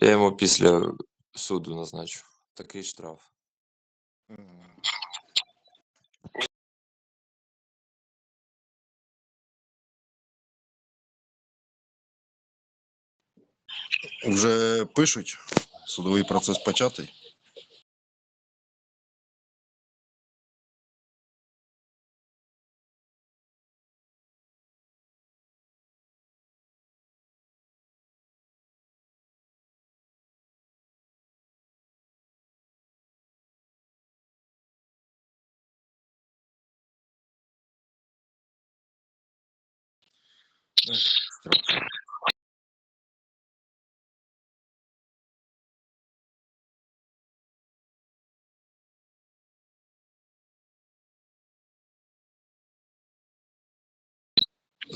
Я йому після суду назначу. Такий штраф. Вже пишуть, судовий процес початий.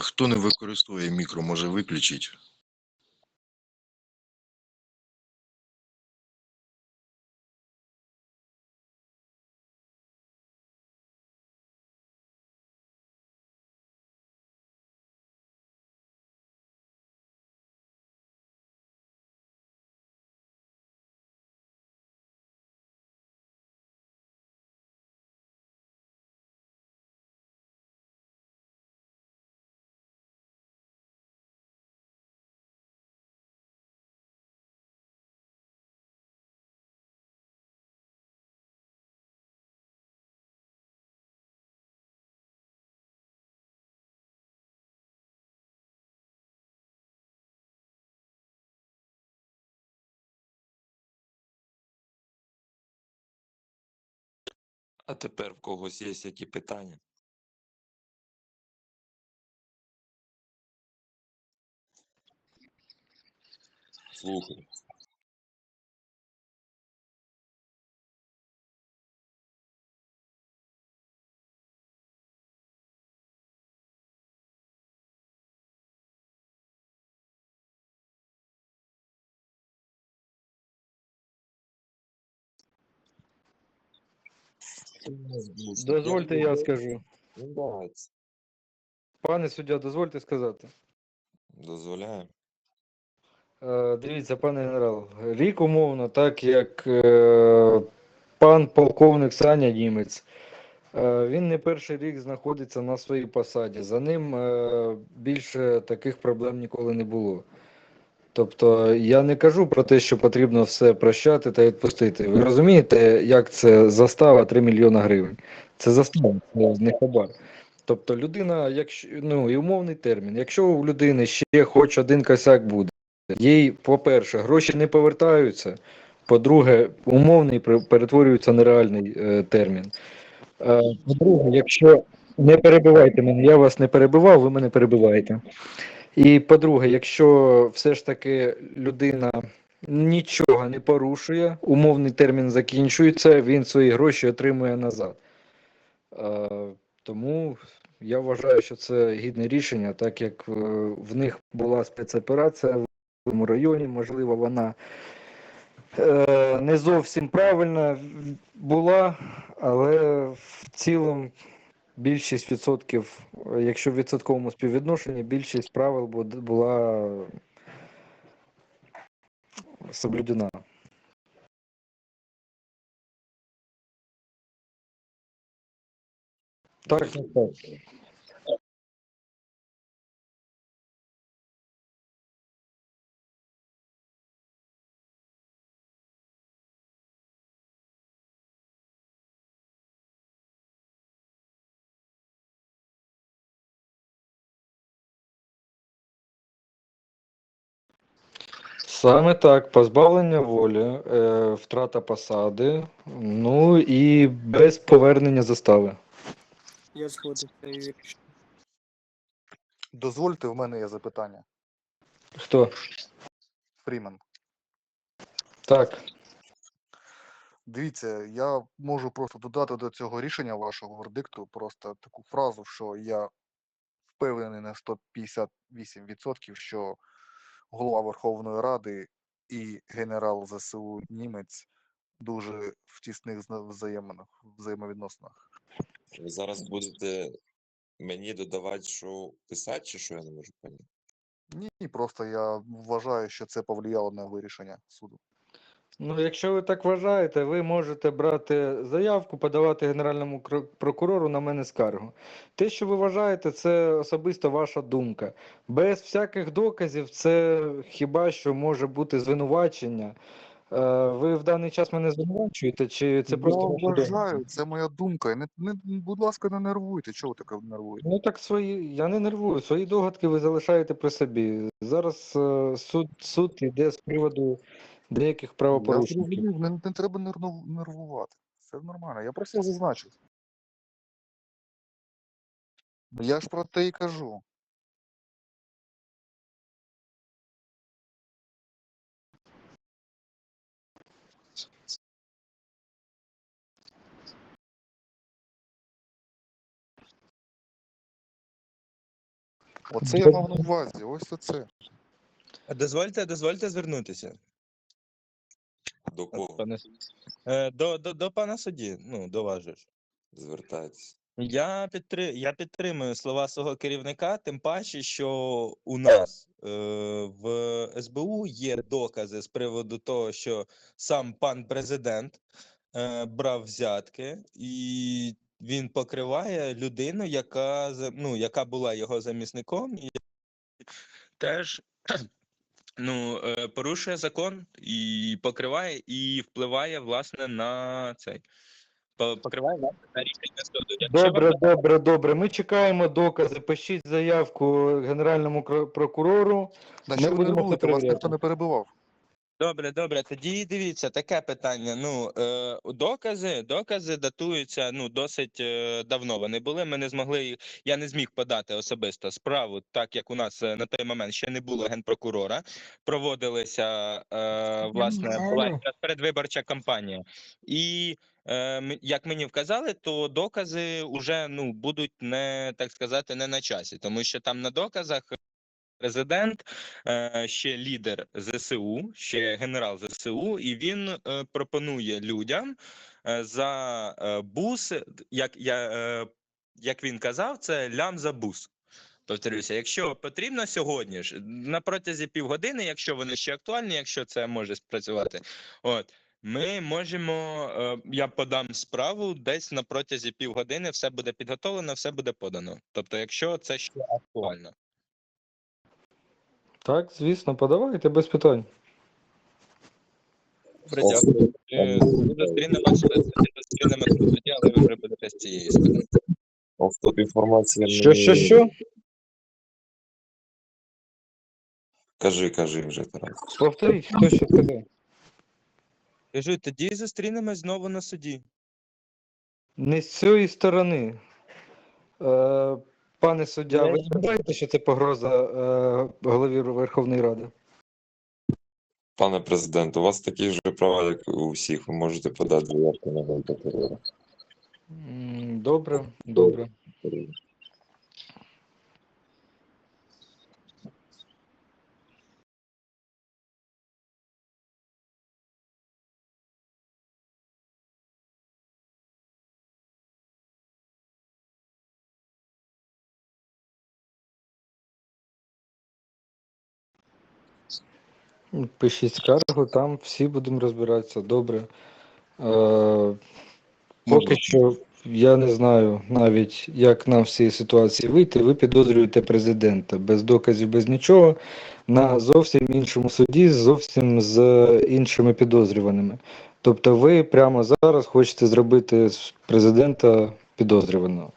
Хто не використовує мікро, може виключити. А тепер в когось є які питання? Слухай. Дозвольте, я скажу. Ну, Пане суддя, дозвольте сказати. дозволяю. Е, Дивіться, пане генерал, рік умовно, так як е, пан полковник Саня Німець, е, він не перший рік знаходиться на своїй посаді. За ним більше таких проблем ніколи не було. Тобто я не кажу про те, що потрібно все прощати та відпустити. Ви розумієте, як це застава 3 мільйона гривень? Це застава, це не хабар. Тобто людина, якщо ну і умовний термін, якщо у людини ще хоч один косяк буде, їй, по-перше, гроші не повертаються. По-друге, умовний перетворюється на реальний е, термін. Е, по-друге, якщо не перебивайте мене, я вас не перебивав, ви мене перебиваєте. І по-друге, якщо все ж таки людина нічого не порушує, умовний термін закінчується, він свої гроші отримує назад. Е, тому я вважаю, що це гідне рішення, так як е, в них була спецоперація в цьому районі, можливо, вона е, не зовсім правильна була, але в цілому більшість відсотків, е, якщо в відсотковому співвідношенні, більшість правил була соблюдена. Так, так, Саме так, позбавлення волі, е, втрата посади, ну і без повернення застави. Я згоден. Дозвольте, в мене є запитання. Хто? Фрімен. Так. Дивіться, я можу просто додати до цього рішення вашого вердикту просто таку фразу, що я впевнений на 158%, що голова Верховної Ради і генерал ЗСУ Німець дуже в тісних взаєминах, взаємовідносинах. Ви зараз будете мені додавати, що писати, чи що я не можу поняти? Ні, просто я вважаю, що це повлияло на вирішення суду. Ну, якщо ви так вважаєте, ви можете брати заявку, подавати генеральному прокурору на мене скаргу. Те, що ви вважаєте, це особисто ваша думка. Без всяких доказів, це хіба що може бути звинувачення. Е, Ви в даний час мене звинувачуєте, чи це просто я вважаю, це моя думка. Не, не, будь ласка, не нервуйте. Чого ви таке нервуєте? Ну так свої, я не нервую, свої догадки ви залишаєте при собі. Зараз е, суд, суд йде з приводу деяких Я правопорушників. зрозумів, не, не треба нервну- нервувати. Все нормально. Я просто зазначив. Ну, Я ж про те і кажу. Оце я мав на увазі, ось оце. Дозвольте, дозвольте звернутися. До кого? Пане. Е, До, до, до пана судді, ну, до вас же ж. Звертайтесь. Я, підтри... я підтримую слова свого керівника, тим паче, що у нас е, в СБУ є докази з приводу того, що сам пан президент е, брав взятки, і він покриває людину, яка, ну, яка була його замісником, і теж ну, е, порушує закон і покриває, і впливає власне на цей. Покриває на рішення суду. Добре, добре, добре. Ми чекаємо докази. Пишіть заявку генеральному прокурору. На Ми що ви будемо це? Вас ніхто не перебивав. Добре, добре. Тоді дивіться таке питання. Ну е, докази, докази датуються ну досить е, давно. Вони були. Ми не змогли. Я не зміг подати особисто справу, так як у нас е, на той момент ще не було генпрокурора. Проводилися е, власне була передвиборча кампанія, і е, як мені вказали, то докази вже ну будуть не так сказати не на часі, тому що там на доказах президент, е, ще лідер ЗСУ, ще генерал ЗСУ, і він е, пропонує людям е, за бус, як я як він казав, це лям за бус. Повторюся, якщо потрібно сьогодні ж на протязі півгодини, якщо вони ще актуальні, якщо це може спрацювати, от ми можемо. Я подам справу десь на протязі півгодини, все буде підготовлено, все буде подано. Тобто, якщо це ще актуально. Так, звісно, подавайте без питань. Добре, дякую. Е, Зустрінемося зустрінемося в суді, але ви вже будете з цієї сторони. Офтоп інформація Що, що, що? Кажи, кажи вже, Тарас. Повторіть, хто що сказав. Кажу, тоді зустрінемось знову на суді. Не з цієї сторони. Е, пане суддя, ви не знаєте, що це погроза е, голові Верховної Ради? Пане президент, у вас такі ж права, як у всіх. Ви можете подати заявку на Добре, добре. Пишіть скаргу, там всі будемо розбиратися. Добре. Е, поки що я не знаю навіть, як нам з цієї ситуації вийти. Ви підозрюєте президента без доказів, без нічого, на зовсім іншому суді, зовсім з іншими підозрюваними. Тобто ви прямо зараз хочете зробити з президента підозрюваного.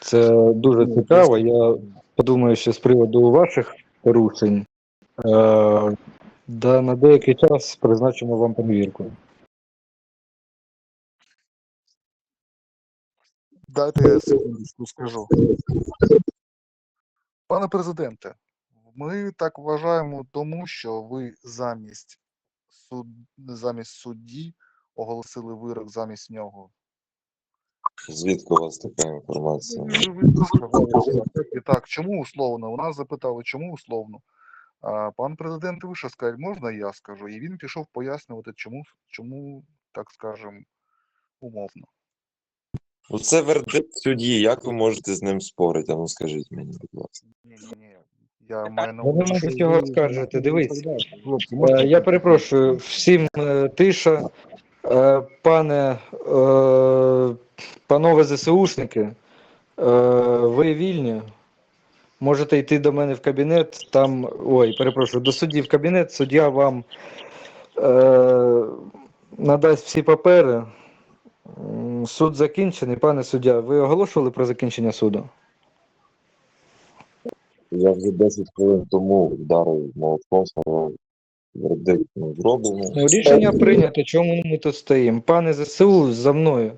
Це дуже цікаво. Я подумаю, що з приводу ваших порушень. Е, Да, на деякий час призначимо вам перевірку. Дайте я секундочку скажу. Пане президенте, ми так вважаємо тому, що ви замість суд... замість судді оголосили вирок замість нього. Звідки у вас така інформація? Ви ви сказали, що І так, чому условно? У нас запитали, чому условно? А, пан президент вийшов сказати, можна я скажу? І він пішов пояснювати, чому, чому так скажемо, умовно. Ну це вердикт судді. Як ви можете з ним спорити? Ну скажіть мені, будь ласка. Ні, ні, ні. Я маю на Вони увазі. можуть його оскаржити. Дивись. Можете? Я перепрошую, всім е, тиша. Е, Пане, е, панове ЗСУшники, ви вільні. Можете йти до мене в кабінет, там, ой, перепрошую, до судді в кабінет, суддя вам е, надасть всі папери. Суд закінчений. Пане суддя, ви оголошували про закінчення суду? Я вже 10 хвилин тому вдарив молотком, сказав, вердикт не зроблено. Ну, рішення прийнято, чому ми тут стоїмо? Пане ЗСУ, за мною.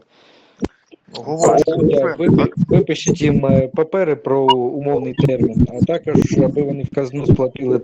Френк. Випишіть їм е, папери про умовний термін, а також, аби вони в казну сплатили